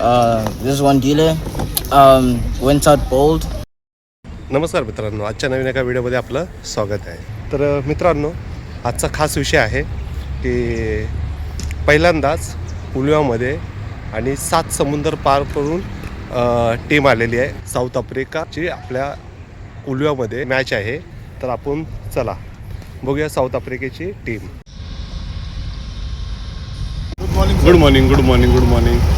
Uh, this is one dealer. Um, went out bold. नमस्कार मित्रांनो आजच्या नवीन एका व्हिडिओमध्ये आपलं स्वागत आहे. तर अ, मित्रांनो आजचा खास विषय आहे की पहिल्यांदाच उलव्यामध्ये आणि सात समुद्र पार करून टीम आलेली आहे साऊथ आफ्रिकाची आपल्या उलव्यामध्ये मॅच आहे. तर आपण चला बघूया South आफ्रिकेची team. Good morning good morning good morning good morning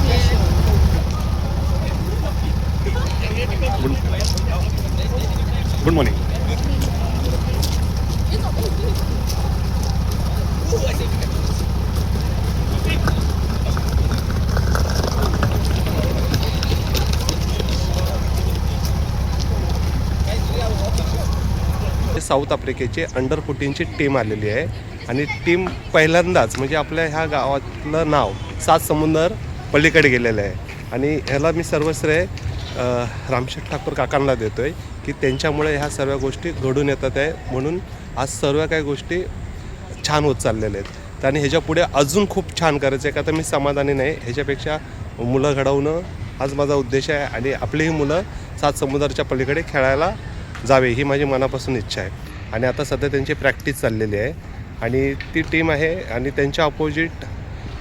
Good morning South आफ्रिकेचे अंडर फोर्टीनची टीम आलेली आहे. आणि टीम पहिल्यांदाच म्हणजे आपल्या ह्या गावातलं नाव सात समुंदर पलीकडे गेलेलं आहे. आणि ह्याला मी सर्वश्रेय रामशेठ ठाकूर काकांना देतो आहे की त्यांच्यामुळे ह्या सर्व गोष्टी घडून येतात आहे. म्हणून आज सर्व काही गोष्टी छान होत चाललेल्या आहेत. तर आणि ह्याच्या पुढे अजून खूप छान करायचं आहे का तर मी समाधानी नाही. ह्याच्यापेक्षा मुलं घडवणं हाच माझा उद्देश आहे आणि आपलीही मुलं सात समुद्राच्या पलीकडे खेळायला जावे ही माझी मनापासून इच्छा आहे. आणि आता सध्या त्यांची प्रॅक्टिस चाललेली आहे. आणि ती टीम आहे आणि त्यांच्या अपोजिट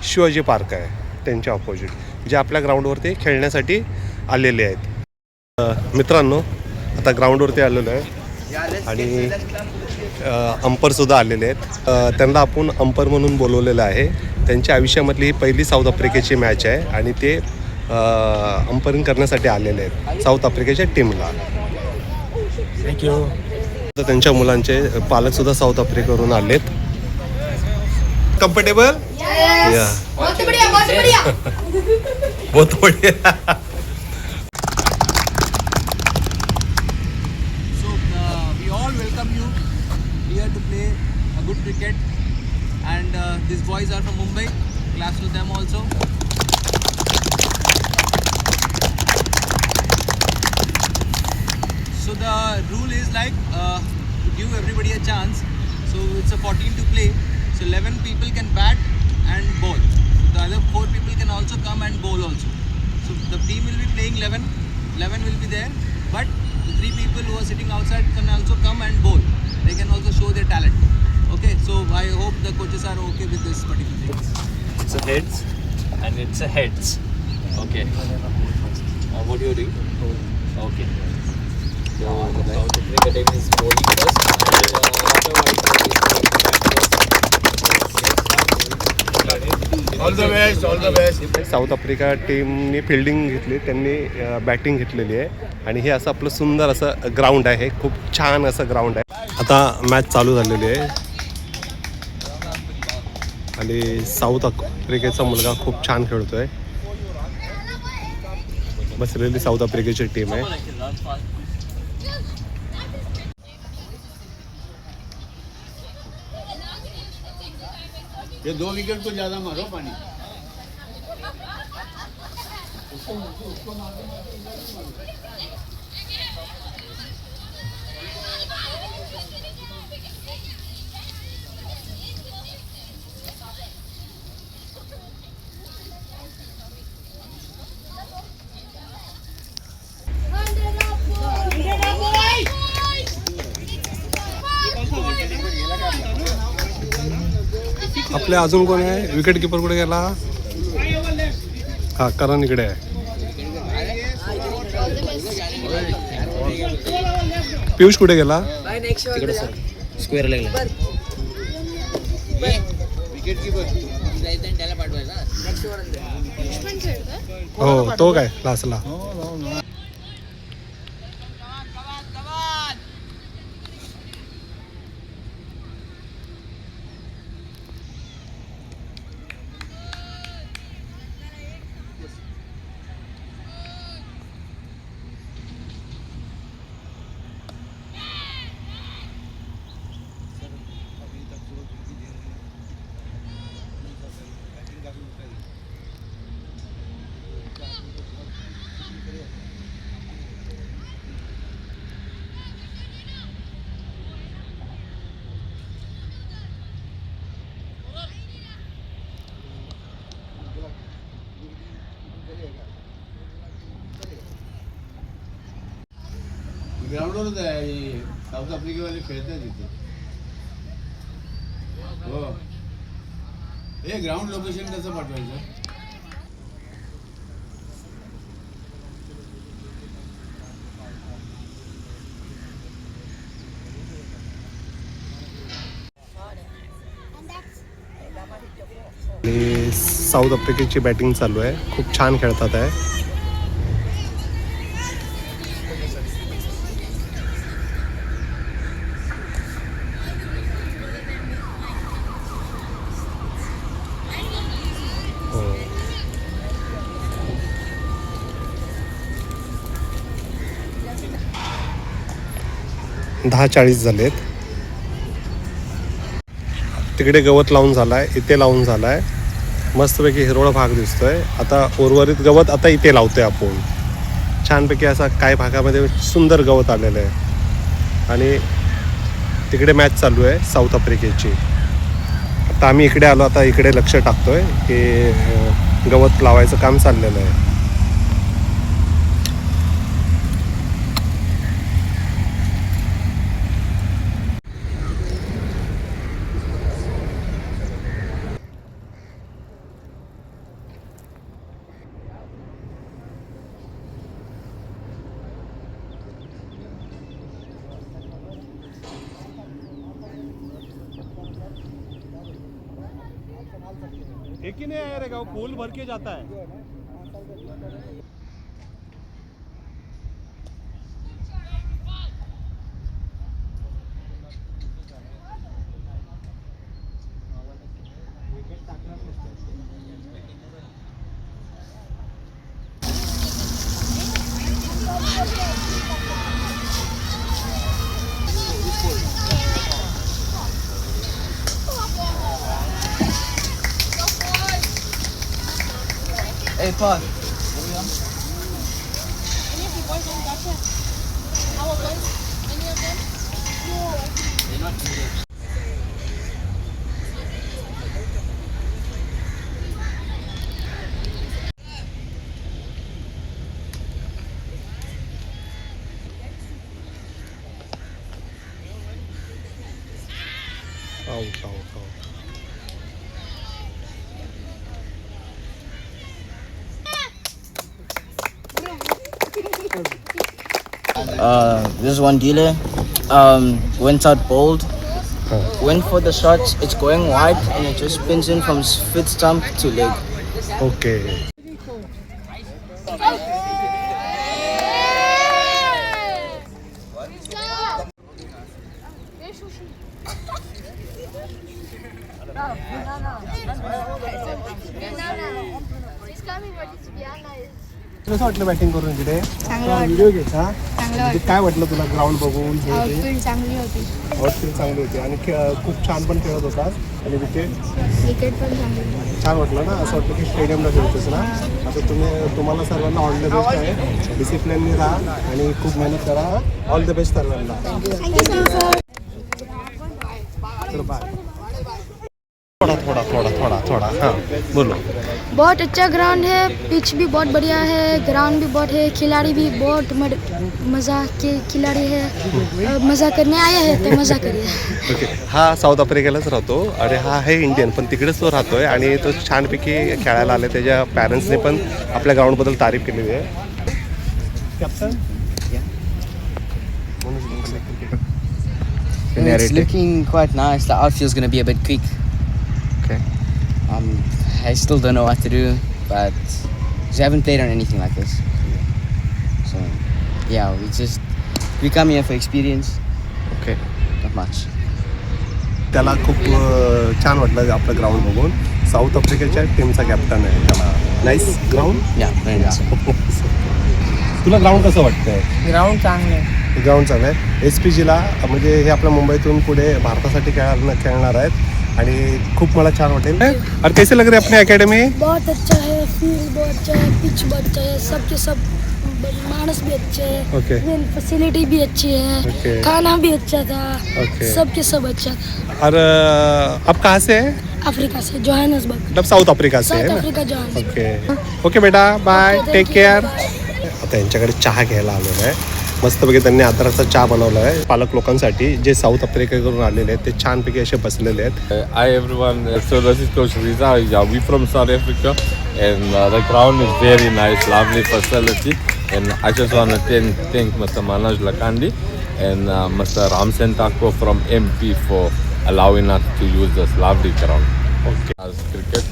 शिवाजी पार्क आहे त्यांच्या अपोजिट जे आपल्या ग्राउंडवरती खेळण्यासाठी आलेले आहेत. मित्रांनो आता ग्राउंडवरती आलेलो आहे. आणि अंपरसुद्धा आलेले आहेत. त्यांना आपण अंपर म्हणून बोलवलेलं आहे. त्यांच्या आयुष्यामधली ही पहिली साऊथ आफ्रिकेची मॅच आहे आणि ते अंपरिंग करण्यासाठी आलेले आहेत. साऊथ आफ्रिकेच्या टीमला you. तर त्यांच्या मुलांचे पालकसुद्धा साऊथ आफ्रिकेवरून आलेत. कम्फर्टेबल या बहुत बढ़िया. welcome you here to play a good cricket, and uh, these boys are from Mumbai. Class to them also. So the rule is like uh, to give everybody a chance. So it's a 14 to play. So 11 people can bat and bowl. The other four people can also come and bowl also. So the team will be playing 11. 11 will be there, but three people who are sitting outside can also come and bowl. They can also show their talent. Okay, so I hope the coaches are okay with this particular thing. It's a heads and it's a heads. Okay. Uh, what do you do? Okay. So the South Africa team is bowling first and uh, all the best all the best South Africa टीमनी fielding घेतली त्यांनी batting घेतलेली आहे. आणि हे असं आपलं सुंदर असं ग्राउंड आहे. खूप छान असं ग्राउंड आहे. आता मॅच चालू झालेली आहे. आणि साऊथ आफ्रिकेचा मुलगा खूप छान खेळतोय. बसलेली साऊथ आफ्रिकेची टीम आहे. ये दो विकेट को ज्यादा मारो पानी। आपले अजून कोण आहे? विकेट किपर कुठे गेला? हा करण इकडे आहे. पियुष कुठे गेला? Square leg. हो तो काय? लासला ग्राउंडवरच आहे साऊथ आफ्रिकेवाले खेळतात तिथे. हो. हे ग्राउंड लोकेशन कसं पाठवायचं? आणि साऊथ आफ्रिकेची बॅटिंग चालू आहे. खूप छान खेळतात आहे. दहा चाळीस झालेत तिकडे गवत लावून झालाय इथे लावून झाला आहे मस्तपैकी हिरवळ भाग दिसतोय. आता उर्वरित गवत आता इथे लावतोय आपण. छानपैकी असा काय भागामध्ये सुंदर गवत आलेलं आहे. आणि तिकडे मॅच चालू आहे साऊथ आफ्रिकेची आता आम्ही इकडे आलो आता इकडे लक्ष टाकतोय की गवत लावायचं काम चाललेलं आहे. एक ही नहीं आया रहेगा वो फूल भर के जाता है। પર They're not serious. Uh, this is one dealer. Um, went out bold. Went for the shot, It's going wide and it just spins in from s- fifth stump to leg. Okay He's coming, but it's beyond nice. कसं वाटलं batting करून चांगलं वाटलं. Video चांगलं म्हणजे काय वाटलं तुला ग्राउंड बघून हे ते? आउटफील्ड चांगली होती. चांगली होती. आणि खेळ खूप छान पण खेळत होतास. आणि विकेट? विकेट पण चांगली होती. छान वाटलं ना? असं वाटलं की स्टेडियमला खेळतोस ना? आता तुम्ही तुम्हाला सर्वांना ऑल द बेस्ट आहे. डिसिप्लिननी राहा आणि खूप मेहनत करा. ऑल द बेस्ट सर्वांना. थोडा थोडा थोडा थोडा थोडा. हां बोलो. बहुत अच्छा ग्राउंड है पिच भी बहुत बढ़िया है ग्राउंड भी बहुत है खिलाड़ी भी बहुत मड- मज़ा के खिलाड़ी है मज़ा करने आया है तो मज़ा करिए ओके हा साऊथ आफ्रिकेलाच राहतो आणि हा आहे इंडियन पण तिकडेच तो राहतोय आणि तो छानपैकी खेळायला आले त्याच्या पॅरेंट्सने पण आपल्या ग्राउंडबद्दल तारीफ केलेली आहे captain It's looking quite nice. The outfield's going to be a bit quick. Okay. Um, I still don't know what to do, but 'cause I haven't played on anything like this. So, yeah, we just we come here for experience, okay not much. त्याला खूप अं, छान वाटलं आपलं ground बघून south आफ्रिकेच्या टीमचा captain आहे त्याला nice ground Yeah, very nice. तुला ग्राउंड कसं वाटतंय Ground चांगलं ग्राउंड चांगलं आहे एस पी जीला म्हणजे हे आपल्या मुंबईतून पुढे भारतासाठी खेळणार खेळणार आहेत आणि खूप मला छान वाटेल. अरे कैसे लग रही अपनी अकेडमी बहुत अच्छा है फील्ड बहुत अच्छा है पिच बहुत अच्छा है सबके सब मानस भी अच्छे है। ओके फैसिलिटी भी अच्छी है। Okay. खाना भी अच्छा था। Okay. सबके सब अच्छा था। और अब कहाँ से है? अफ्रीका से जोहानसबर्ग। मतलब साऊथ आफ्रिका से है साउथ ना? Africa Johannesburg. ओके ओके बेटा बाय टेक. केअर. आता यांच्याकडे चहा घ्यायला आलेलो आहे मस्तपैकी त्यांनी आदराचा चहा बनवला आहे पालक लोकांसाठी जे साऊथ आफ्रिकेकडून आलेले आहेत ते छानपैकी असे बसलेले आहेत. I we from South Africa and the ground is very nice lovely facility and I just ten think mister Manoj Lakandi and mister Ramsen Tako from M P for allowing us to use this lovely ground okay आज cricket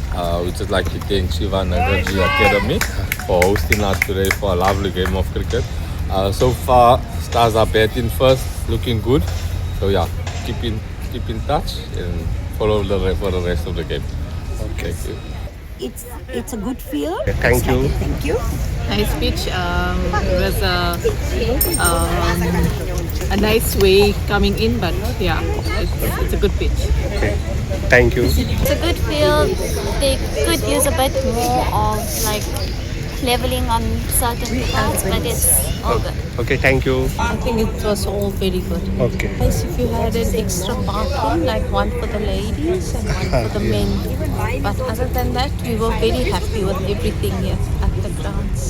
which is like to Shivanagar ji academy for house to not to for lovely game of cricket Uh, so far, stars are betting first, looking good. So yeah, keep in keep in touch and follow the for the rest of the game. Okay. Thank you. It's it's a good feel. Thank you. Thank you. Nice speech. Um, it was a, um, a nice way coming in, but yeah, it's, it's a good pitch. Okay. Thank you. It's a good feel. They could use a bit more of like leveling on certain parts, but it's all good. Okay thank you I think it was all very good. Okay Nice if you had an extra bathroom, like one for the ladies and one for the men. But other than that, we were very happy with everything here at the grounds.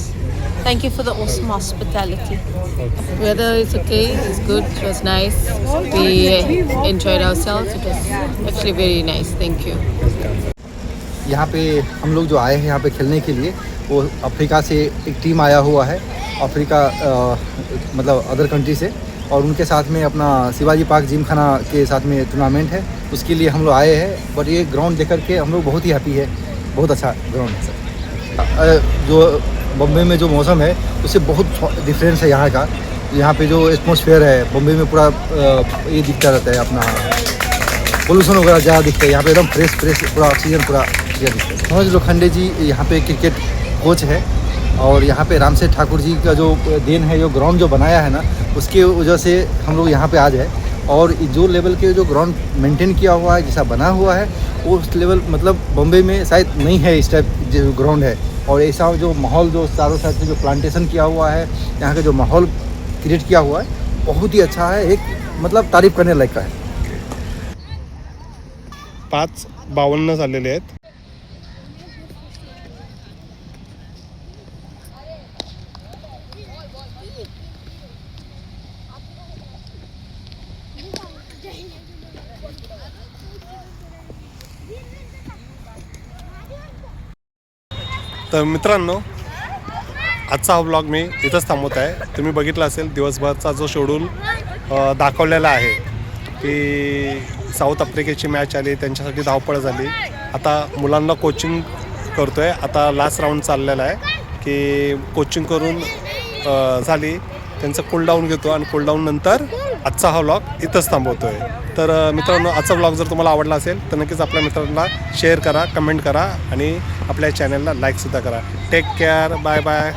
Thank you for the awesome hospitality. Weather is okay, it's good, it was nice. We enjoyed ourselves, it was actually very nice. Thank you. यहाँ पे हम लोग जो आए हैं यहाँ पे खेलने के लिए वो Africa से एक टीम आया हुआ है, अफ्रीका मतलब अदर कंट्री से, और उनके साथ में अपना शिवाजी पार्क जिम खाना के साथ में टूर्नामेंट है, उसके लिए हम लोग आए हैं बट ये ग्राउंड देख के हम लोग बहुत ही हैप्पी है, बहुत अच्छा ग्राउंड है सर जो बम्बई में जो मौसम है, उससे बहुत डिफरेंस है यहाँ का। यहाँ पे जो एटमोसफेयर है, बम्बई में पूरा ये दिखता रहता है अपना। पोल्यूशन वगैरह ज़्यादा दिखता है, यहाँ पे एकदम फ्रेश फ्रेश पूरा ऑक्सीजन पूरा दिखता है। मनोज लोखंडे जी, यहाँ पे क्रिकेट कोच है और यहाँ पे रामसेठ ठाकुर जी का जो देन है, जो ग्राउंड जो बनाया है ना, उसके वजह से हम लोग यहाँ पे आज है। और जो लेवल के जो ग्राउंड मेंटेन किया हुआ है, जैसा बना हुआ है, उस लेवल मतलब बम्बई में शायद नहीं है इस टाइप जो ग्राउंड है। और ऐसा जो माहौल, जो चारों साइड से जो प्लांटेशन किया हुआ है, यहाँ का जो माहौल क्रिएट किया हुआ है, बहुत ही अच्छा है, एक मतलब तारीफ़ करने लायक का है। पाच बावन्न आहेत. तर मित्रांनो आजचा हा ब्लॉग मी इथंच थांबवत आहे. तुम्ही बघितलं असेल दिवसभरचा जो शेड्यूल दाखवलेला आहे की साऊथ आफ्रिकेची मॅच आली त्यांच्यासाठी धावपळ झाली. आता मुलांना कोचिंग करतो आहे आता लास्ट राऊंड चाललेला आहे की कोचिंग करून झाली. त्यांचं कूलडाऊन घेतो आणि कूलडाऊन नंतर आजचा हा व्लॉग इथंच थांबवतो आहे तर मित्रांनो आजचा व्लॉग जर तुम्हाला आवडला असेल तर नक्कीच आपल्या मित्रांना शेअर करा कमेंट करा आणि आपल्या चॅनलला लाईकसुद्धा करा. Take care bye bye